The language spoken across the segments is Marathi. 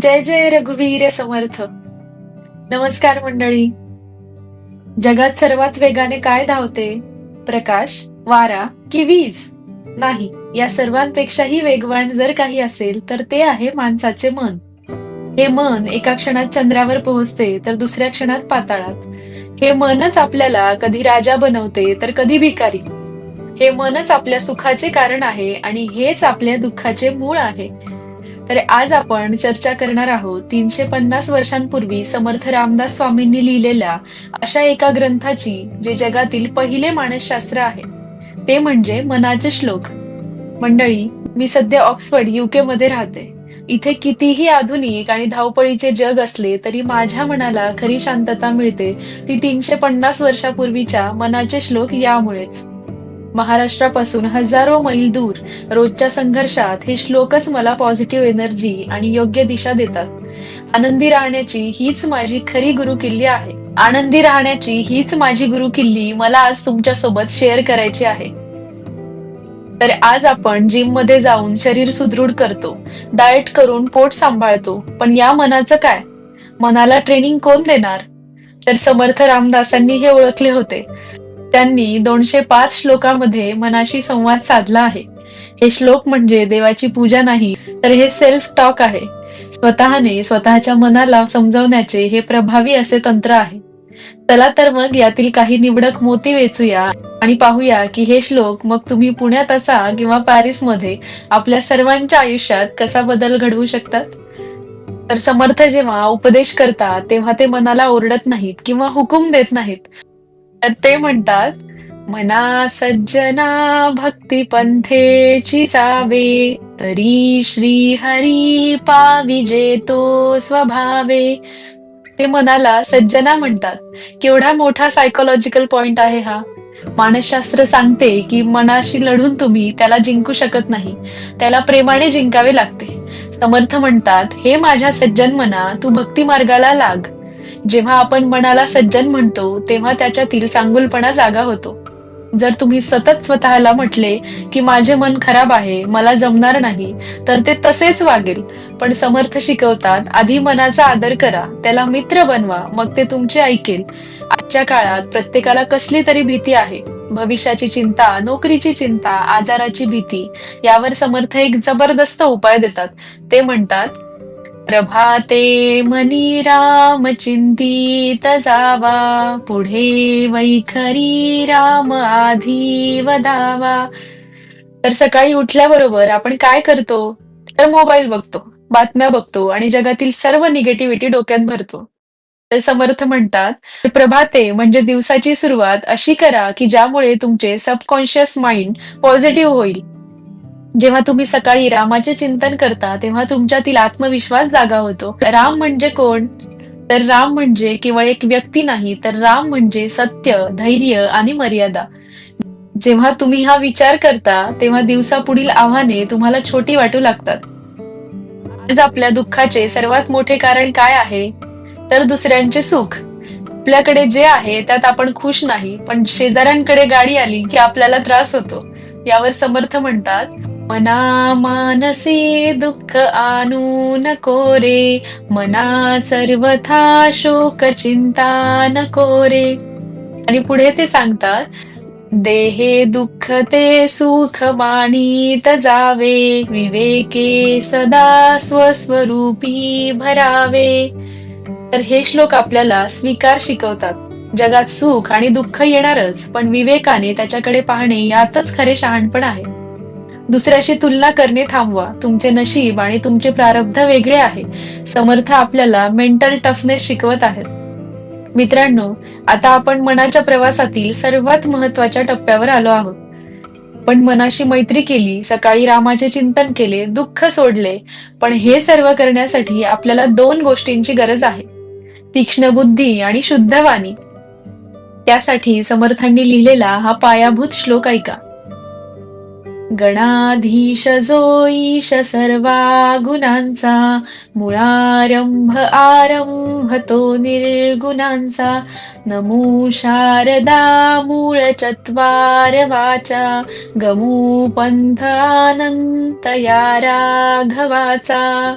जय जय रघुवीर समर्थ. नमस्कार मंडळी. जगात सर्वात वेगाने काय धावते? प्रकाश वारा की वीज? नाही या सर्वांपेक्षाही वेगवान जर काही असेल तर ते आहे माणसाचे मन. हे मन एका क्षणात चंद्रावर पोहोचते तर दुसऱ्या क्षणात पाताळात. हे मनच आपल्याला कधी राजा बनवते तर कधी भिकारी. हे मनच आपल्या सुखाचे कारण आहे आणि हेच आपल्या दुःखाचे मूळ आहे. तर आज आपण चर्चा करणार आहोत तीनशे पन्नास वर्षांपूर्वी समर्थ रामदास स्वामींनी लिहिलेल्या अशा एका ग्रंथाची जे जगातील पहिले मानसशास्त्र आहे. ते म्हणजे मनाचे श्लोक. मंडळी मी सध्या ऑक्सफर्ड युके मध्ये राहते. इथे कितीही आधुनिक आणि धावपळीचे जग असले तरी माझ्या मनाला खरी शांतता मिळते ती तीनशे पन्नास वर्षापूर्वीच्या मनाचे श्लोक यामुळेच. महाराष्ट्रापासून हजारो मैल दूर रोजच्या संघर्षात हे श्लोकच मला पॉझिटिव्ह एनर्जी आणि योग्य दिशा देतात. आनंदी राहण्याची हीच माझी खरी गुरु किल्ली आहे. आनंदी राहण्याची हीच माझी गुरु किल्ली मला आज तुमच्यासोबत शेअर करायची आहे. तर आज आपण जिममध्ये जाऊन शरीर सुदृढ करतो डाएट करून पोट सांभाळतो पण या मनाचं काय? मनाला ट्रेनिंग कोण देणार? तर समर्थ रामदासांनी हे ओळखले होते. त्यांनी दोनशे पाच श्लोकामध्ये मनाशी संवाद साधला आहे. हे श्लोक म्हणजे देवाची पूजा नाही तर हे सेल्फ टॉक आहे. स्वतःने स्वतःच्या मनाला समजवण्याचे हे प्रभावी असे तंत्र आहे. चला तर मग यातील काही निवडक मोती वेचूया आणि पाहूया की हे श्लोक मग तुम्ही पुण्यात असा किंवा पॅरिसमध्ये आपल्या सर्वांच्या आयुष्यात कसा बदल घडवू शकतात? तर समर्थ जेव्हा उपदेश करतात तेव्हा ते मनाला ओरडत नाहीत किंवा हुकूम देत नाहीत. ते म्हणतात मना सज्जना भक्ती पंथेची जावे तरी श्री हरी पाविजे तो स्वभावे. ते मनाला सज्जना म्हणतात. केवढा मोठा सायकोलॉजिकल पॉइंट आहे हा. मानसशास्त्र सांगते की मनाशी लढून तुम्ही त्याला जिंकू शकत नाही. त्याला प्रेमाने जिंकावे लागते. समर्थ म्हणतात हे माझ्या सज्जन मना तू भक्ती मार्गाला लाग. जेव्हा आपण मनाला सज्जन म्हणतो तेव्हा त्याच्यातील चांगुलपणा जागा होतो. जर तुम्ही सतत स्वतःला म्हटले की माझे मन खराब आहे मला जमणार नाही तर ते तसेच वागेल. पण समर्थ शिकवतात आधी मनाचा आदर करा त्याला मित्र बनवा मग ते तुमचे ऐकेल. आजच्या काळात प्रत्येकाला कसली तरी भीती आहे. भविष्याची चिंता नोकरीची चिंता आजाराची भीती यावर समर्थ एक जबरदस्त उपाय देतात. ते म्हणतात प्रभाते मनी राम चिंतित जावा पुढे वैखरी राम आधी वदावा. तर सकाळी उठल्याबरोबर आपण काय करतो? तर मोबाईल बघतो बातम्या बघतो आणि जगातील सर्व निगेटिव्हिटी डोक्यात भरतो. तर समर्थ म्हणतात प्रभाते म्हणजे दिवसाची सुरुवात अशी करा की ज्यामुळे तुमचे सबकॉन्शियस माइंड पॉझिटिव्ह होईल. जेव्हा तुम्ही सकाळी रामाचे चिंतन करता तेव्हा तुमच्यातील आत्मविश्वास जागा होतो. राम म्हणजे कोण? तर राम म्हणजे केवळ एक व्यक्ती नाही तर राम म्हणजे सत्य धैर्य आणि मर्यादा. जेव्हा तुम्ही हा विचार करता तेव्हा दिवसापुढील आव्हाने तुम्हाला छोटी वाटू लागतात. आज आपल्या दुःखाचे सर्वात मोठे कारण काय आहे? तर दुसऱ्यांचे सुख. आपल्याकडे जे आहे त्यात आपण खुश नाही पण शेजाऱ्यांकडे गाडी आली की आपल्याला त्रास होतो. यावर समर्थ म्हणतात मना मानसे दुःख आणू नको रे मना सर्वथा शोक चिंता नको रे आणि पुढे ते सांगतात देहे दुःख ते सुख वाणीत जावे विवेके सदा स्वस्वरूपी भरावे. तर हे श्लोक आपल्याला स्वीकार शिकवतात. जगात सुख आणि दुःख येणारच पण विवेकाने त्याच्याकडे पाहणे यातच खरे शहाणपण आहे. दुसऱ्याशी तुलना करणे थांबवा. तुमचे नशीब आणि तुमचे प्रारब्ध वेगळे आहे. समर्थ आपल्याला मेंटल टफनेस शिकवत आहेत. मित्रांनो आता आपण मनाच्या प्रवासातील सर्वात महत्त्वाच्या टप्प्यावर आलो आहोत. पण मनाशी मैत्री केली सकाळी रामाचे चिंतन केले दुःख सोडले पण हे सर्व करण्यासाठी आपल्याला दोन गोष्टींची गरज आहे. तीक्ष्ण बुद्धी आणि शुद्ध वाणी. त्यासाठी समर्थांनी लिहिलेला हा पायाभूत श्लोक ऐका. गणाधीश जो ईश सर्वा गुणांचा मुळारंभ आरंभ तो निर्गुणांचा. नमो शारदा मूळ चत्वार वाचा गमू पंथ अनंत या राघवाचा.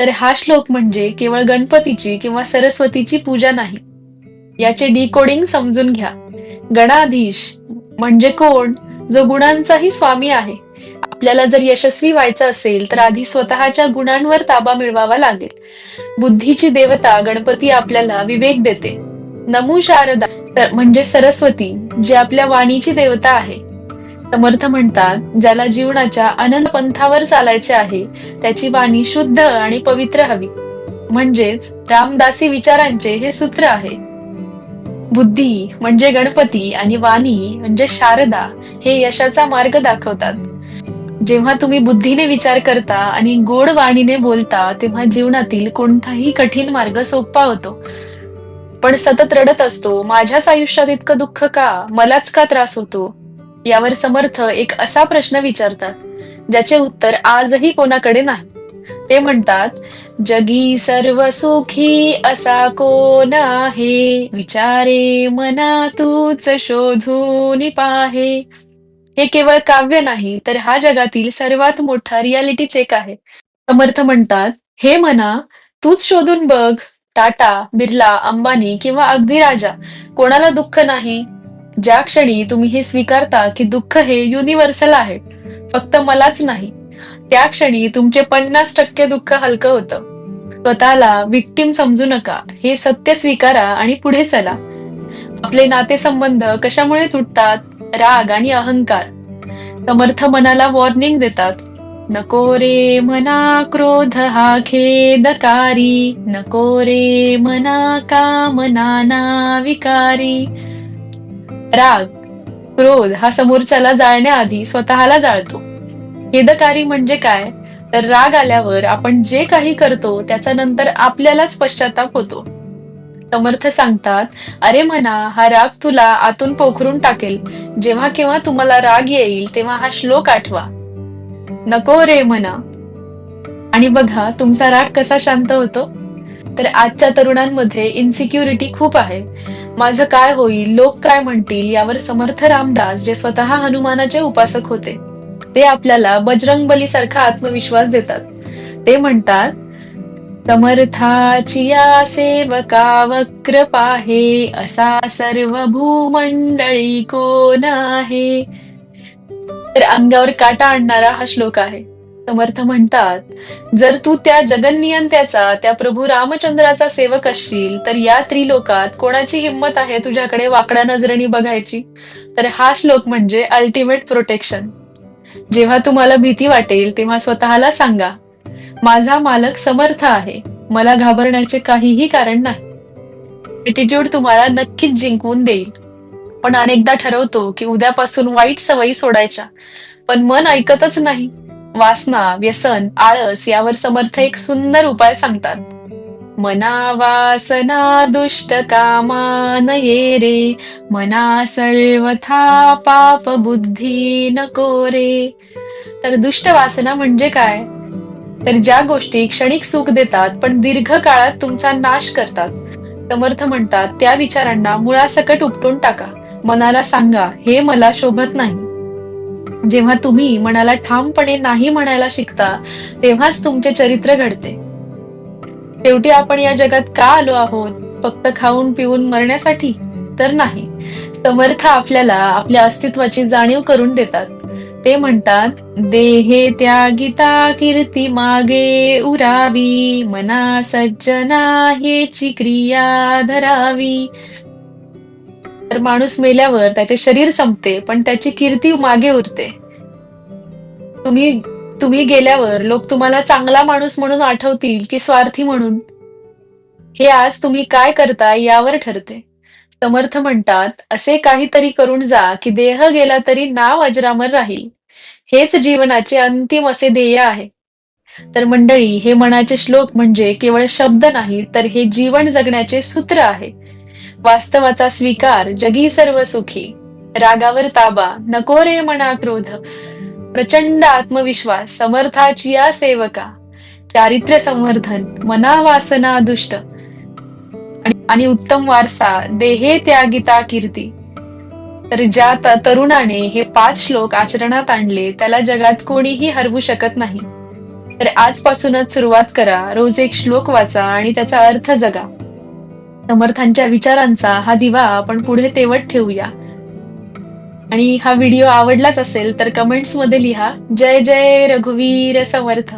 तर हा श्लोक म्हणजे केवळ गणपतीची किंवा सरस्वतीची पूजा नाही. याचे डिकोडिंग समजून घ्या. गणाधीश म्हणजे कोण? जो गुणांचाही स्वामी आहे. आपल्याला जर यशस्वी व्हायचं असेल तर आधी स्वतःच्या गुणांवर ताबा मिळवावा लागेल. बुद्धीची देवता गणपती आपल्याला विवेक देते. नमू शारदा. तर म्हणजे सरस्वती जी आपल्या वाणीची देवता आहे. समर्थ म्हणतात ज्याला जीवनाच्या अनंत पंथावर चालायचे आहे त्याची वाणी शुद्ध आणि पवित्र हवी. म्हणजेच रामदासी विचारांचे हे सूत्र आहे. बुद्धी म्हणजे गणपती आणि वाणी म्हणजे शारदा हे यशाचा मार्ग दाखवतात. जेव्हा तुम्ही बुद्धीने विचार करता आणि गोड वाणीने बोलता तेव्हा जीवनातील कोणताही कठीण मार्ग सोपा होतो. पण सतत रडत असतो माझ्याच आयुष्यात इतकं दुःख का? मलाच का त्रास होतो? यावर समर्थ एक असा प्रश्न विचारतात ज्याचे उत्तर आजही कोणाकडे नाही. ते म्हणतात जगी सर्व सुखी असा कोण आहे? विचारे मना तूच शोधून पाहे. हे केवळ काव्य नाही तर हा जगातील सर्वात मोठा रियालिटी चेक आहे. समर्थ म्हणतात हे मना तूच शोधून बघ. टाटा बिर्ला अंबानी किंवा अगदी राजा कोणाला दुःख नाही? ज्या क्षणी तुम्ही हे स्वीकारता की दुःख हे युनिव्हर्सल आहे. फक्त मलाच नाही. त्या क्षणी तुमचे पन्नास टक्के दुःख हलकं होतं. स्वतःला विक्टीम समजू नका. हे सत्य स्वीकारा आणि पुढे चला. आपले नातेसंबंध कशामुळे तुटतात? राग आणि अहंकार. समर्थ मनाला वॉर्निंग देतात. नको रे मना क्रोध हा खेदकारी. नको रे मना कामना विकारी. राग क्रोध हा समोरच्याला जाळण्याआधी स्वतःला जाळतो. खेदकारी म्हणजे काय? तर राग आल्यावर आपण जे काही करतो त्याचा नंतर आपल्यालाच पश्चाताप होतो. समर्थ सांगतात अरे म्हणा हा राग तुला आतून पोखरून टाकेल. जेव्हा केव्हा तुम्हाला राग येईल तेव्हा हा श्लोक आठवा. नको रे म्हणा. आणि बघा तुमचा राग कसा शांत होतो. तर आजच्या तरुणांमध्ये इन्सिक्युरिटी खूप आहे. माझं काय होईल लोक काय म्हणतील यावर समर्थ रामदास जे स्वतः हनुमानाचे उपासक होते. ते आपल्याला बजरंग बली सारखा आत्मविश्वास देतात. ते म्हणतात समर्थाची या सेवका वक्र पाहे असा सर्व भूमंडळी कोण आहे? तर अंगावर काटा आणणारा हा श्लोक आहे. समर्थ म्हणतात जर तू त्या जगन्नियंत्याचा त्या प्रभू रामचंद्राचा सेवक असशील तर या त्रिलोकात कोणाची हिंमत आहे तुझ्याकडे वाकड्या नजरेने बघायची? तर हा श्लोक म्हणजे अल्टिमेट प्रोटेक्शन जेव्हा तुम्हाला भीती वाटेल तेव्हा स्वतःला सांगा माझा मालक समर्थ आहे. मला घाबरण्याचे काहीही कारण नाही. एटिट्यूड तुम्हाला नक्कीच जिंकवून देईल. पण अनेकदा ठरवतो की उद्यापासून वाईट सवयी सोडायच्या. पण मन ऐकतच नाही. वासना व्यसन आळस यावर समर्थ एक सुंदर उपाय सांगतात. मना वासना दुष्ट कामान ये रे मना सर्वथा पाप बुद्धी नको रे तर दुष्ट वासना म्हणजे काय? तर ज्या गोष्टी क्षणिक सुख देतात पण दीर्घ काळात तुमचा नाश करतात. समर्थ म्हणतात त्या विचारांना मुळासकट उपटून टाका. मनाला सांगा हे मला शोभत नाही. जेव्हा तुम्ही मनाला ठामपणे नाही म्हणायला शिकता तेव्हाच तुमचे चरित्र घडते. शेवटी आपण या जगात का आलो आहोत? फक्त खाऊन पिऊन मरण्यासाठी? तर नाही. समर्थ आपल्याला आपल्या अस्तित्वाची जाणीव करून देतात. ते म्हणतात देहे त्यागिता कीर्ती मागे उरावी. मना सज्जना हेची क्रिया धरावी. तर माणूस मेल्यावर त्याचे शरीर संपते पण त्याची कीर्ती मागे उरते. तुम्ही तुम्ही गेल्यावर लोक तुम्हाला चांगला माणूस म्हणून आठवतील की स्वार्थी म्हणून. हे आज तुम्ही काय करता यावर ठरते. समर्थ म्हणतात असे काहीतरी करून जा की देह गेला तरी नाव अजरामर राहील. हेच जीवनाचे अंतिम असे ध्येय आहे. तर मंडळी हे मनाचे श्लोक म्हणजे केवळ शब्द नाही तर हे जीवन जगण्याचे सूत्र आहे. वास्तवाचा स्वीकार जगी सर्व सुखी. रागावर ताबा नको रे मना क्रोध. प्रचंड आत्मविश्वास समर्थाची या सेवका चारित्र्य संवर्धन मना वासना दुष्ट आणि उत्तम वारसा देहे त्यागिता कीर्ती. तर ज्या तरुणाने हे पाच श्लोक आचरणात आणले त्याला जगात कोणीही हरवू शकत नाही. तर आजपासूनच सुरुवात करा रोज एक श्लोक वाचा आणि त्याचा अर्थ जगा. समर्थांच्या विचारांचा हा दिवा आपण पुढे तेवत ठेवूया. आणि हा व्हिडिओ आवडलाच असेल तर कमेंट्समध्ये लिहा. जय जय रघुवीर समर्थ.